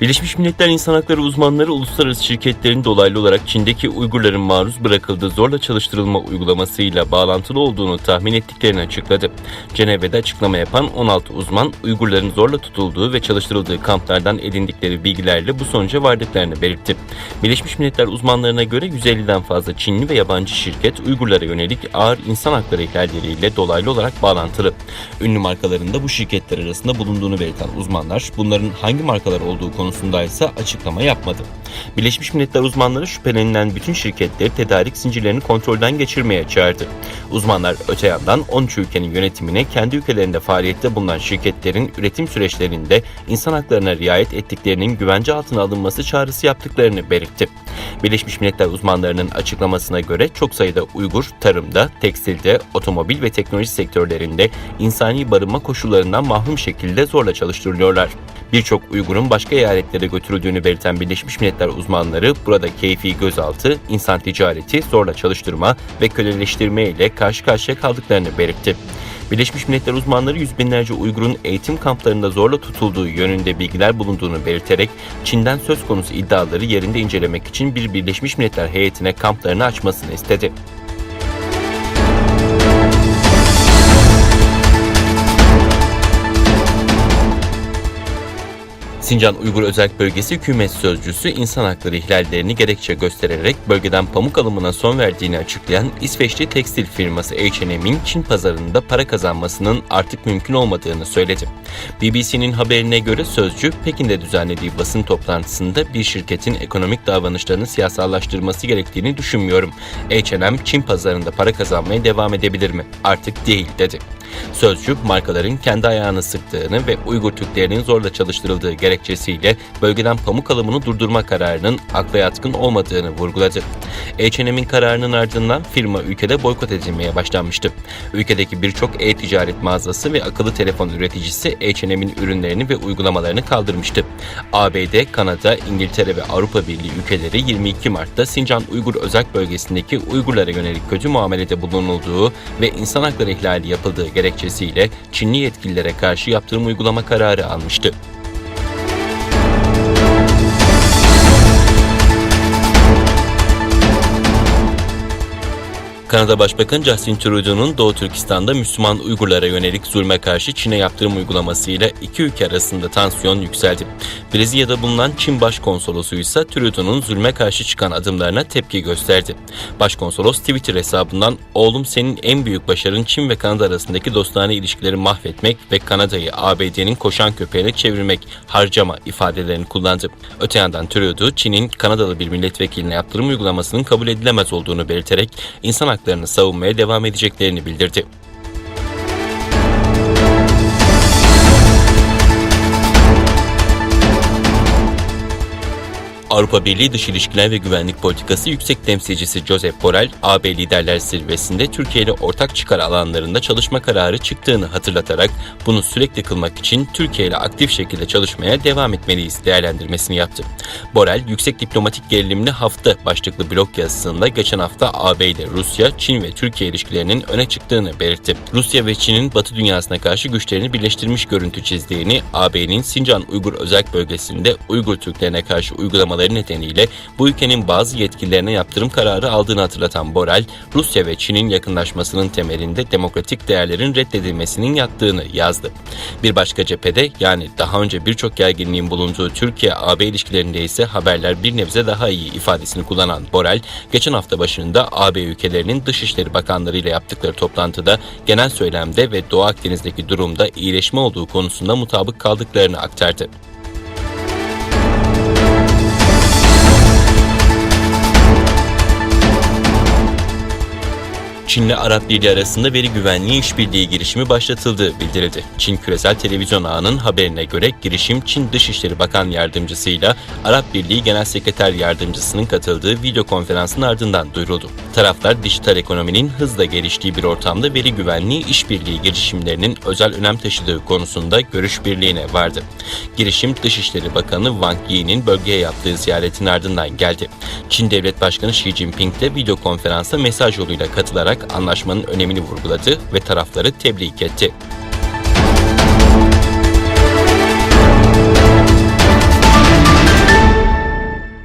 Birleşmiş Milletler İnsan Hakları uzmanları uluslararası şirketlerin dolaylı olarak Çin'deki Uygurların maruz bırakıldığı zorla çalıştırılma uygulamasıyla bağlantılı olduğunu tahmin ettiklerini açıkladı. Cenevre'de açıklama yapan 16 uzman Uygurların zorla tutulduğu ve çalıştırıldığı kamplardan edindikleri bilgilerle bu sonuca vardıklarını belirtti. Birleşmiş Milletler uzmanlarına göre 150'den fazla Çinli ve yabancı şirket Uygurlara yönelik ağır insan hakları ihlalleriyle dolaylı olarak bağlantılı. Ünlü markalarında bu şirketler arasında bulunduğunu belirten uzmanlar bunların hangi markalar olduğu konusunda ise açıklama yapmadı. Birleşmiş Milletler uzmanları şüphelenilen bütün şirketleri tedarik zincirlerini kontrolden geçirmeye çağırdı. Uzmanlar öte yandan 13 ülkenin yönetimine kendi ülkelerinde faaliyette bulunan şirketlerin üretim süreçlerinde insan haklarına riayet ettiklerinin güvence altına alınması çağrısı yaptıklarını belirtti. Birleşmiş Milletler uzmanlarının açıklamasına göre çok sayıda Uygur tarımda, tekstilde, otomobil ve teknoloji sektörlerinde insani barınma koşullarından mahrum şekilde zorla çalıştırılıyorlar. Birçok Uygur'un başka eyaletlere götürüldüğünü belirten Birleşmiş Milletler uzmanları burada keyfi gözaltı, insan ticareti, zorla çalıştırma ve köleleştirme ile karşı karşıya kaldıklarını belirtti. Birleşmiş Milletler uzmanları yüz binlerce Uygur'un eğitim kamplarında zorla tutulduğu yönünde bilgiler bulunduğunu belirterek Çin'den söz konusu iddiaları yerinde incelemek için bir Birleşmiş Milletler heyetine kamplarını açmasını istedi. Sincan Uygur Özel Bölgesi Hükümet Sözcüsü insan hakları ihlallerini gerekçe göstererek bölgeden pamuk alımına son verdiğini açıklayan İsveçli tekstil firması H&M'in Çin pazarında para kazanmasının artık mümkün olmadığını söyledi. BBC'nin haberine göre sözcü Pekin'de düzenlediği basın toplantısında bir şirketin ekonomik davranışlarını siyasallaştırması gerektiğini düşünmüyorum. H&M Çin pazarında para kazanmaya devam edebilir mi? Artık değil dedi. Sözcü markaların kendi ayağını sıktığını ve Uygur Türklerinin zorla çalıştırıldığı gerekçesiyle bölgeden pamuk alımını durdurma kararının akla yatkın olmadığını vurguladı. H&M'in kararının ardından firma ülkede boykot edilmeye başlanmıştı. Ülkedeki birçok e-ticaret mağazası ve akıllı telefon üreticisi H&M'in ürünlerini ve uygulamalarını kaldırmıştı. ABD, Kanada, İngiltere ve Avrupa Birliği ülkeleri 22 Mart'ta Sincan Uygur Özel Bölgesi'ndeki Uygurlara yönelik kötü muamelede bulunulduğu ve insan hakları ihlali yapıldığı gerekçesiyle Çinli yetkililere karşı yaptırım uygulama kararı almıştı. Kanada Başbakanı Justin Trudeau'nun Doğu Türkistan'da Müslüman Uygurlara yönelik zulme karşı Çin'e yaptırım uygulamasıyla iki ülke arasında tansiyon yükseldi. Brezilya'da bulunan Çin Başkonsolosu ise Trudeau'nun zulme karşı çıkan adımlarına tepki gösterdi. Başkonsolos Twitter hesabından "Oğlum senin en büyük başarın Çin ve Kanada arasındaki dostane ilişkileri mahvetmek ve Kanada'yı ABD'nin koşan köpeğine çevirmek, harcama" ifadelerini kullandı. Öte yandan Trudeau, Çin'in Kanadalı bir milletvekiline yaptırım uygulamasının kabul edilemez olduğunu belirterek insan haklarını savunmaya devam edeceklerini bildirdi. Avrupa Birliği Dış İlişkiler ve Güvenlik Politikası Yüksek Temsilcisi Josep Borrell, AB Liderler Zirvesi'nde Türkiye ile ortak çıkar alanlarında çalışma kararı çıktığını hatırlatarak bunu sürekli kılmak için Türkiye ile aktif şekilde çalışmaya devam etmeliyiz değerlendirmesini yaptı. Borrell, yüksek diplomatik gerilimli hafta başlıklı blog yazısında geçen hafta AB ile Rusya, Çin ve Türkiye ilişkilerinin öne çıktığını belirtti. Rusya ve Çin'in Batı dünyasına karşı güçlerini birleştirmiş görüntü çizdiğini, AB'nin Sincan Uygur Özel Bölgesi'nde Uygur Türklerine karşı uygulamaları nedeniyle bu ülkenin bazı yetkililerine yaptırım kararı aldığını hatırlatan Borrell, Rusya ve Çin'in yakınlaşmasının temelinde demokratik değerlerin reddedilmesinin yattığını yazdı. Bir başka cephede yani daha önce birçok gerginliğin bulunduğu Türkiye-AB ilişkilerinde ise haberler bir nebze daha iyi ifadesini kullanan Borrell, geçen hafta başında AB ülkelerinin Dışişleri Bakanları ile yaptıkları toplantıda genel söylemde ve Doğu Akdeniz'deki durumda iyileşme olduğu konusunda mutabık kaldıklarını aktardı. Çin'le Arap Birliği arasında veri güvenliği işbirliği girişimi başlatıldığı bildirildi. Çin Küresel Televizyon Ağı'nın haberine göre girişim Çin Dışişleri Bakan Yardımcısıyla Arap Birliği Genel Sekreter Yardımcısının katıldığı video konferansın ardından duyuruldu. Taraflar dijital ekonominin hızla geliştiği bir ortamda veri güvenliği işbirliği girişimlerinin özel önem taşıdığı konusunda görüş birliğine vardı. Girişim Dışişleri Bakanı Wang Yi'nin bölgeye yaptığı ziyaretin ardından geldi. Çin Devlet Başkanı Xi Jinping de video konferansa mesaj yoluyla katılarak anlaşmanın önemini vurguladı ve tarafları tebrik etti.